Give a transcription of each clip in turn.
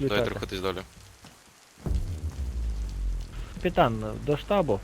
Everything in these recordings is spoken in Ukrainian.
Давайте рухатись далі. Капітан, до штабу.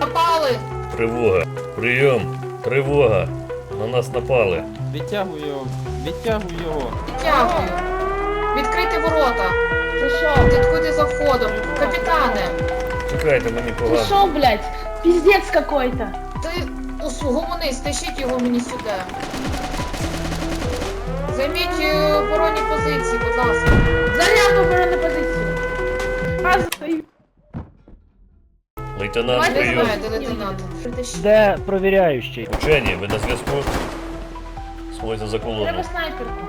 Напали! Тривога. Прийом. Тривога. На нас напали. Відтягуй його, відтягуй його. Відтягую. Відкрити ворота. Ты шо? Відходи за входом. Капітане, Чекайте, мені Ты погано. шо, блядь? Пиздец какой-то. ти гомони, стащіть його мені сюди. Займіть е, оборонні позиції, будь ласка. Заряд обороны позиции. А, за- Лейтенант, прийом. знаю, де лейтенант. Притащіть. Де провіряючий? Учені, ви на зв'язку? Свойте за колону. Треба снайперку.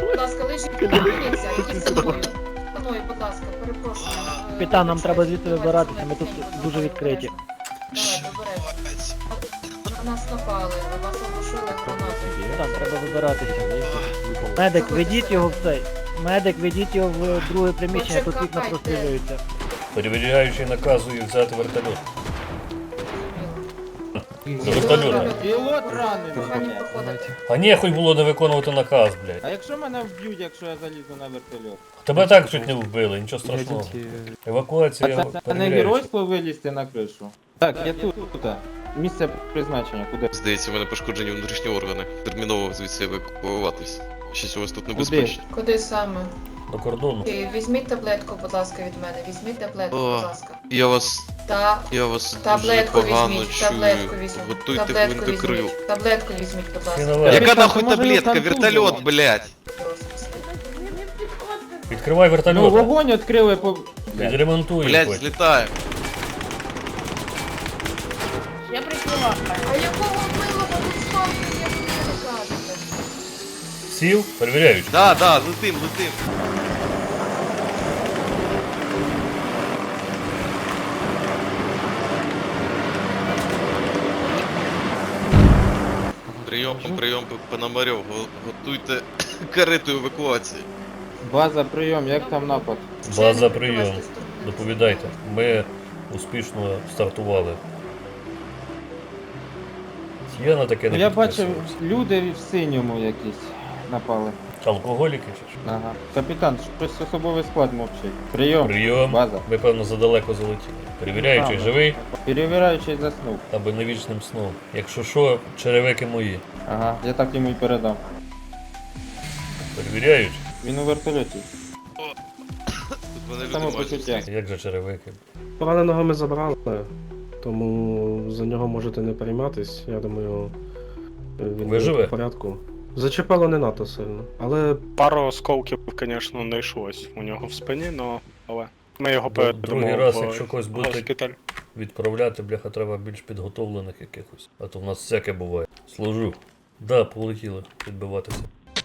Будь ласка, лежіть, дивіться, ідіть за мною. За мною, будь ласка, перепрошую. Е, Капітан, нам треба звідси вибиратися, ми тут дуже відкриті. Давай, добережно. На нас напали, на вас оглушили гранатою. Там треба вибиратися. Медик, ведіть його в цей. Медик, ведіть його в друге приміщення, тут вікна Почекайте. Прострілюються. Перевіряючий наказує взяти вертольот. До вертольота. Пілот ранений, Прохання блядь. проходити. А нехуй було не виконувати наказ, А якщо мене вб'ють, якщо я залізу на вертольот? Тебе так чуть не вбили, нічого страшного. Евакуація А це, це не перевіряюча. геройство вилізти на кришу? Так, я тут, тут. Місце призначення, куди? Здається, в мене пошкоджені внутрішні органи. Терміново звідси евакуюватись. Щось у вас тут небезпечно. Куди саме? До кордону. Е, Візьміть таблетку, будь ласка, від мене. Візьміть таблетку, О. будь ласка. Я вас. Та Я вас дуже таблетку погано візьміть, чую. таблетку візьміть. Готуйте Таблетку гвинтокрил. візьміть. Таблетку візьміть, будь ласка. Яка нахуй може, таблетка? там Вертольот, тут блядь! Не, не. Відкривай Ну, вертольот. вогонь відкрили по... Відремонтуй. Блядь, злітаємо. А якого милого тут стовпи, як ви не кажете? Сів? Перевіряючий. Да, да, летим, летим. Прийом, прийом, Пономарьов, го- готуйте карету евакуації. База, прийом, як там напад? База прийом. Доповідайте. Ми успішно стартували. Я на таке не Ну, я бачив, люди в синьому якісь напали. Алкоголіки чи що? Ага. Капітан, щось особовий склад мовчить. Прийом. Прийом. База. Ви, певно, задалеко залетіли. Перевіряючий, Ага. живий, Перевіряючий заснув. аби не вічним сном. Якщо що, черевики мої. Ага, я так йому й передам. Перевіряючий. Він у вертольоті. Тут мене люди Самопочуття. мають. Як же черевики? Пораненого ми забрали, тому за нього можете не перейматись. Я думаю, він Виживе? буде в порядку. Зачепало не надто сильно, але Пару осколків, звісно, знайшлось у нього в спині, но, але ми його Бо передамо другий раз, в якщо когось буде- госпіталь. Відправляти, бляха, треба більш підготовлених якихось. А то в нас всяке буває. Служу. Да, полетіли відбиватися.